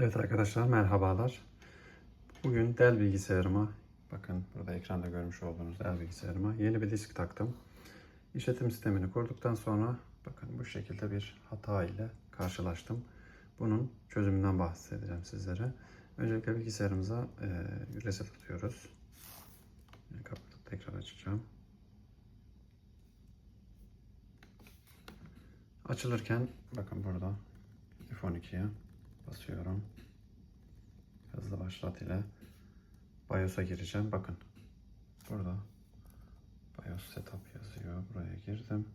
Evet arkadaşlar merhabalar. Bugün Dell bilgisayarıma bakın burada ekranda görmüş olduğunuz Dell bilgisayarıma yeni bir disk taktım. İşletim sistemini kurduktan sonra bakın bu şekilde bir hata ile karşılaştım. Bunun çözümünden bahsedeceğim sizlere. Öncelikle bilgisayarımıza e, reset atıyoruz. Yani kapatıp tekrar açacağım. Açılırken bakın burada F12'ye basıyorum. Hızlı başlat ile BIOS'a gireceğim. Bakın burada BIOS setup yazıyor. Buraya girdim.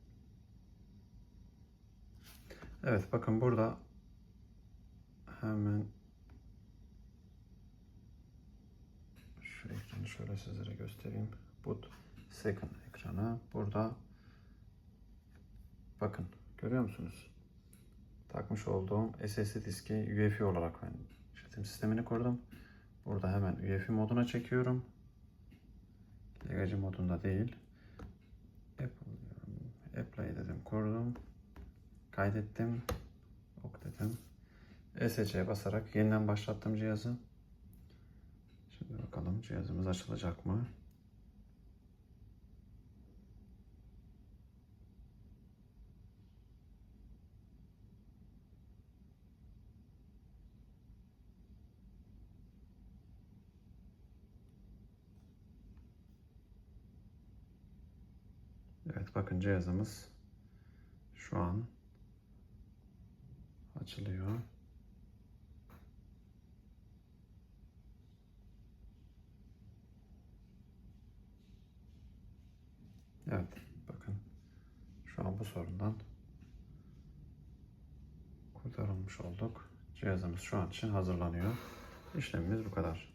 Evet bakın burada hemen şu ekranı şöyle sizlere göstereyim. Boot second ekranı. Burada bakın görüyor musunuz? Takmış olduğum SSD diski UEFI olarak ben işletim sistemini kurdum. Burada hemen UEFI moduna çekiyorum. Legacy modunda değil. Apple. Apply dedim kurdum. Kaydettim. Ok dedim. SC'ye basarak yeniden başlattım cihazı. Şimdi bakalım cihazımız açılacak mı? Evet bakın cihazımız şu an açılıyor. Evet bakın şu an bu sorundan kurtarılmış olduk. Cihazımız şu an için hazırlanıyor. İşlemimiz bu kadar.